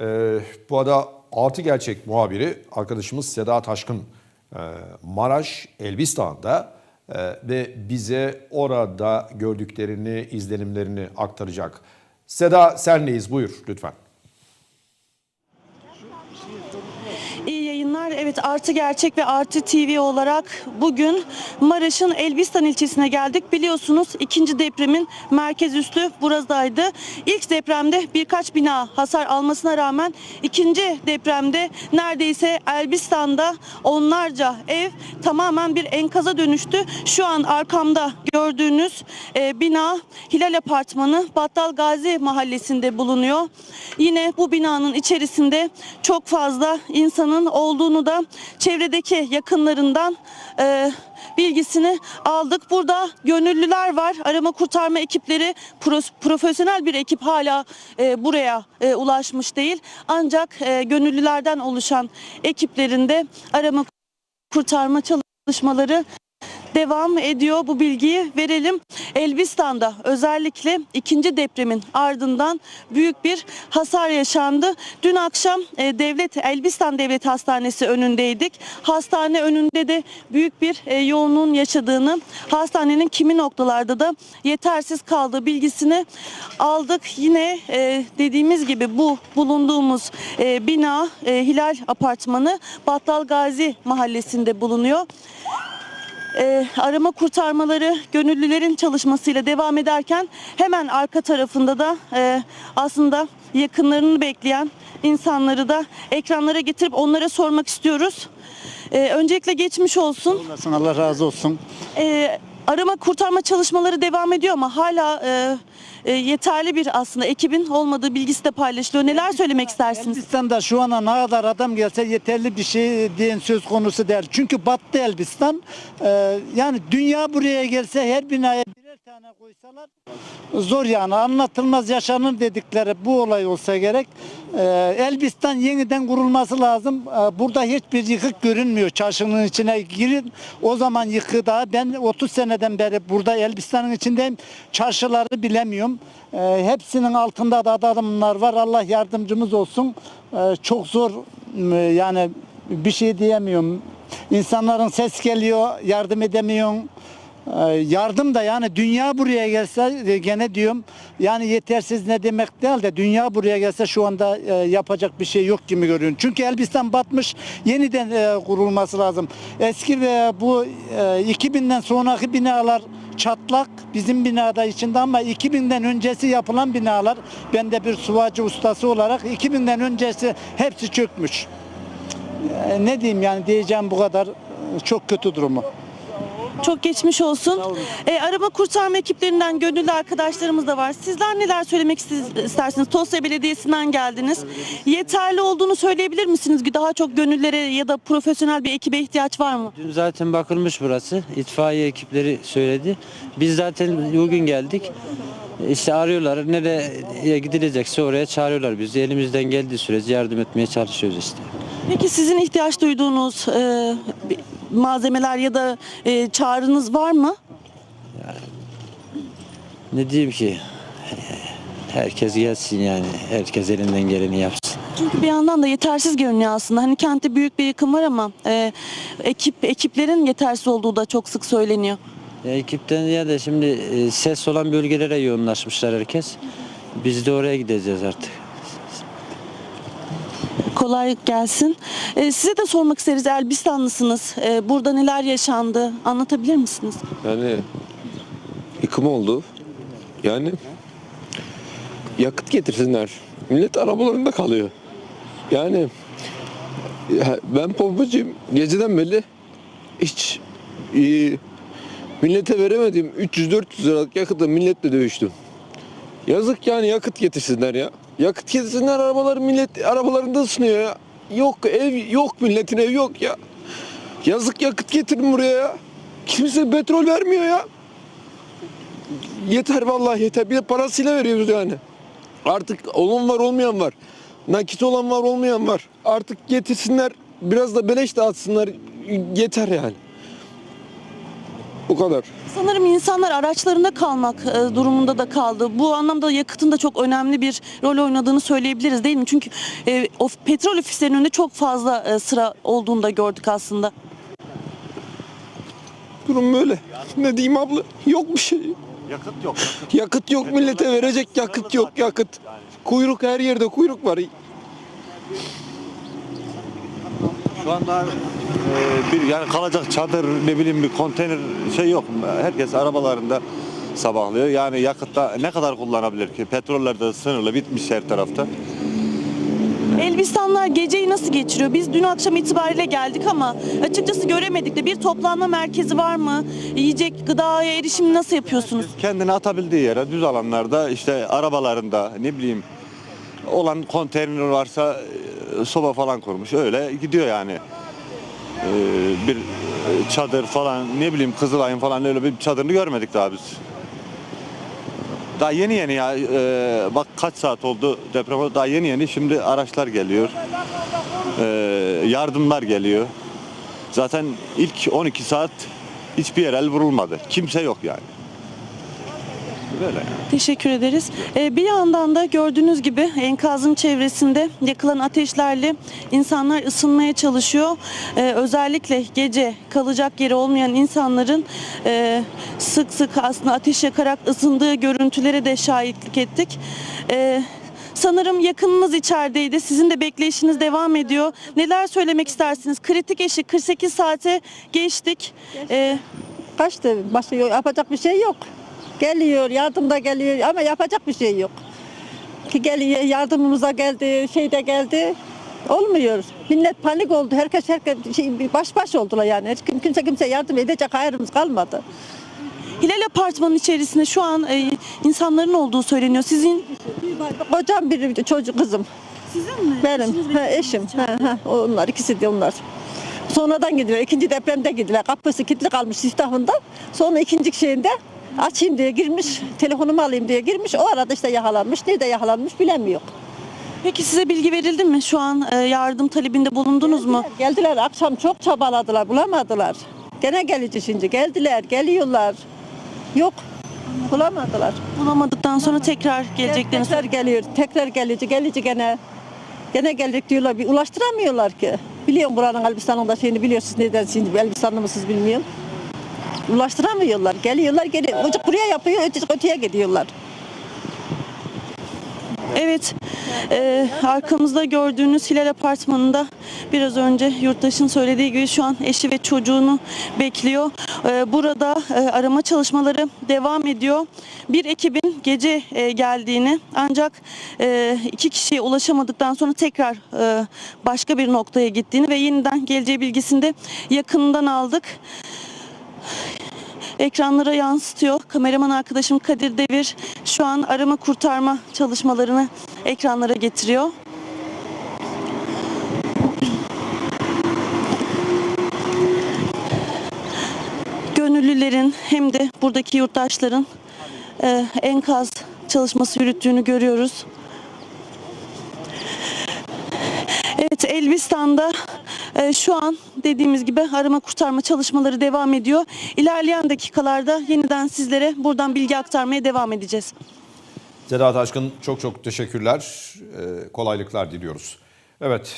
Ee, bu arada Artı Gerçek muhabiri arkadaşımız Seda Taşkın e, Maraş Elbistan'da e, ve bize orada gördüklerini, izlenimlerini aktaracak. Seda senleyiz buyur lütfen. İyi yayınlar. Evet Artı Gerçek ve Artı TV olarak bugün Maraş'ın Elbistan ilçesine geldik. Biliyorsunuz ikinci depremin merkez üssü buradaydı. İlk depremde birkaç bina hasar almasına rağmen ikinci depremde neredeyse Elbistan'da onlarca ev tamamen bir enkaza dönüştü. Şu an arkamda gördüğünüz e, bina Hilal Apartmanı Battal Gazi mahallesinde bulunuyor. Yine bu binanın içerisinde çok fazla insanın olduğunu da çevredeki yakınlarından e, bilgisini aldık. Burada gönüllüler var. Arama kurtarma ekipleri profesyonel bir ekip hala e, buraya e, ulaşmış değil. Ancak e, gönüllülerden oluşan ekiplerinde arama kurtarma çalışmaları devam ediyor. Bu bilgiyi verelim. Elbistan'da özellikle ikinci depremin ardından büyük bir hasar yaşandı. Dün akşam e, devlet Elbistan Devlet Hastanesi önündeydik. Hastane önünde de büyük bir e, yoğunluğun yaşadığını, hastanenin kimi noktalarda da yetersiz kaldığı bilgisini aldık. Yine e, dediğimiz gibi bu bulunduğumuz bina Hilal Apartmanı Battal Gazi mahallesinde bulunuyor. Ee, arama kurtarmaları gönüllülerin çalışmasıyla devam ederken hemen arka tarafında da e, aslında yakınlarını bekleyen insanları da ekranlara getirip onlara sormak istiyoruz. Ee, öncelikle geçmiş olsun. Allah razı olsun. Ee, arama kurtarma çalışmaları devam ediyor ama hala e, e, yeterli bir aslında ekibin olmadığı bilgisi de paylaşılıyor. Neler söylemek istersiniz? Elbistan'da şu ana ne kadar adam gelse yeterli bir şey diyen söz konusu der. Çünkü battı Elbistan. Ee, yani dünya buraya gelse her binaya zor yani anlatılmaz yaşanır dedikleri bu olay olsa gerek. Ee, Elbistan yeniden kurulması lazım. Ee, burada hiçbir yıkık görünmüyor. Çarşının içine girin. O zaman yıkığı daha ben 30 seneden beri burada Elbistan'ın içindeyim. Çarşıları bilemiyorum. Ee, hepsinin altında da adamlar var. Allah yardımcımız olsun. Çok zor yani bir şey diyemiyorum. İnsanların ses geliyor, yardım edemiyorsun. Ee, Yardım da yani dünya buraya gelse e, gene diyorum yani yetersiz ne demek değil de dünya buraya gelse şu anda e, yapacak bir şey yok gibi görüyorum. Çünkü Elbistan batmış yeniden e, kurulması lazım. Eski ve bu e, 2000'den sonraki binalar çatlak bizim binada içinde ama 2000'den öncesi yapılan binalar ben de bir suvacı ustası olarak 2000'den öncesi hepsi çökmüş. E, ne diyeyim yani diyeceğim bu kadar E, çok kötü durumu. Çok geçmiş olsun. E, arama kurtarma ekiplerinden gönüllü arkadaşlarımız da var. Sizler neler söylemek istersiniz? Tosya Belediyesi'nden geldiniz. Yeterli olduğunu söyleyebilir misiniz? Daha çok gönüllere ya da profesyonel bir ekibe ihtiyaç var mı? Dün zaten bakılmış burası. İtfaiye ekipleri söyledi. Biz zaten bugün geldik. İşte arıyorlar. Nereye gidilecekse oraya çağırıyorlar bizi. Elimizden geldiği sürece yardım etmeye çalışıyoruz işte. Peki sizin ihtiyaç duyduğunuz e, malzemeler ya da e, çağrınız var mı? Ne diyeyim ki? Herkes gelsin yani. Herkes elinden geleni yapsın. Çünkü bir yandan da yetersiz görünüyor aslında. Hani kentte büyük bir yıkım var ama e, ekip ekiplerin yetersiz olduğu da çok sık söyleniyor. Ya ekipten ya da şimdi e, ses olan bölgelere yoğunlaşmışlar herkes. Biz de oraya gideceğiz artık. Kolay gelsin. E, size de sormak isteriz. Elbistanlısınız. E, burada neler yaşandı? Anlatabilir misiniz? Yani yıkım oldu. Yani yakıt getirsinler. Millet arabalarında kalıyor. Yani ya ben pompacıyım. Geceden beri hiç e, millete veremediğim 300-400 liralık yakıtla milletle dövüştüm. Yazık yani yakıt getirsinler ya. Yakıt getirsinler arabaları millet arabalarında ısınıyor ya. Yok ev yok milletin ev yok ya. Yazık yakıt getirin buraya ya. Kimse petrol vermiyor ya. Yeter vallahi yeter. Bir de parasıyla veriyoruz yani. Artık olan var olmayan var. Nakit olan var olmayan var. Artık getirsinler biraz da beleş dağıtsınlar. Yeter yani. Bu kadar. Sanırım insanlar araçlarında kalmak e, durumunda da kaldı. Bu anlamda yakıtın da çok önemli bir rol oynadığını söyleyebiliriz değil mi? Çünkü e, o petrol ofislerinin önünde çok fazla e, sıra olduğunu da gördük aslında. Durum böyle. Ne diyeyim abla? Yok bir şey. Yakıt yok. Yakıt yok millete verecek yakıt yok yakıt. Kuyruk her yerde kuyruk var. Şu anda bir yani kalacak çadır ne bileyim bir konteyner şey yok. Herkes arabalarında sabahlıyor. Yani yakıtta ne kadar kullanabilir ki? Petroller de sınırlı bitmiş her tarafta. Elbistanlar geceyi nasıl geçiriyor? Biz dün akşam itibariyle geldik ama açıkçası göremedik de bir toplanma merkezi var mı? Yiyecek, gıdaya erişim nasıl yapıyorsunuz? Kendini atabildiği yere düz alanlarda işte arabalarında ne bileyim olan konteyner varsa e, soba falan kurmuş. Öyle gidiyor yani. E, bir çadır falan ne bileyim Kızılay'ın falan öyle bir çadırını görmedik daha biz. Daha yeni yeni ya e, bak kaç saat oldu deprem daha yeni yeni şimdi araçlar geliyor. E, yardımlar geliyor. Zaten ilk 12 saat hiçbir yer el vurulmadı. Kimse yok yani. Böyle. Teşekkür ederiz. Ee, bir yandan da gördüğünüz gibi enkazın çevresinde yakılan ateşlerle insanlar ısınmaya çalışıyor. Ee, özellikle gece kalacak yeri olmayan insanların e, sık sık aslında ateş yakarak ısındığı görüntülere de şahitlik ettik. Ee, Sanırım yakınınız içerideydi. Sizin de bekleyişiniz devam ediyor. Neler söylemek istersiniz? Kritik eşi 48 saate geçtik. Ee, Kaçtı. Başka yapacak bir şey yok. Geliyor, yardım da geliyor ama yapacak bir şey yok. Ki geliyor, yardımımıza geldi, şey de geldi. Olmuyor. Millet panik oldu. Herkes herkes şey, baş baş oldular yani. Hiç kim- kimse kimse yardım edecek hayrımız kalmadı. Hilal Apartmanı'nın içerisinde şu an e, insanların olduğu söyleniyor. Sizin Kocam bir çocuk kızım. Sizin mi? Benim ha, eşim. Ha, ha, onlar ikisi de onlar. Sonradan gidiyor. İkinci depremde gidiler. Kapısı kilitli kalmış siftahında. Sonra ikinci şeyinde açayım diye girmiş. Telefonumu alayım diye girmiş. O arada işte yakalanmış. Nerede yakalanmış bilemiyor. Peki size bilgi verildi mi? Şu an e, yardım talebinde bulundunuz mu? Geldiler akşam çok çabaladılar bulamadılar. Gene gelici şimdi geldiler geliyorlar. Yok bulamadılar. Bulamadıktan sonra tekrar geleceklerini Tekrar geliyor tekrar gelici gelici gene. Gene gelecek diyorlar bir ulaştıramıyorlar ki. Biliyorum buranın Elbistan'ın da şeyini biliyorsunuz neden şimdi Elbistanlı mısınız bilmiyorum. Ulaştıramıyorlar. Geliyorlar geri. Çocuk buraya yapıyor öteki öteye gidiyorlar. Evet, e, arkamızda gördüğünüz Hilal Apartmanı'nda biraz önce yurttaşın söylediği gibi şu an eşi ve çocuğunu bekliyor. E, burada e, arama çalışmaları devam ediyor. Bir ekibin gece e, geldiğini ancak e, iki kişiye ulaşamadıktan sonra tekrar e, başka bir noktaya gittiğini ve yeniden geleceği bilgisini de yakından aldık. Ekranlara yansıtıyor. Kameraman arkadaşım Kadir Devir şu an arama kurtarma çalışmalarını ekranlara getiriyor. Gönüllülerin hem de buradaki yurttaşların e, enkaz çalışması yürüttüğünü görüyoruz. Evet Elbistan'da e, şu an dediğimiz gibi arama kurtarma çalışmaları devam ediyor. İlerleyen dakikalarda yeniden sizlere buradan bilgi aktarmaya devam edeceğiz. Sedat Aşkın çok çok teşekkürler. Ee, kolaylıklar diliyoruz. Evet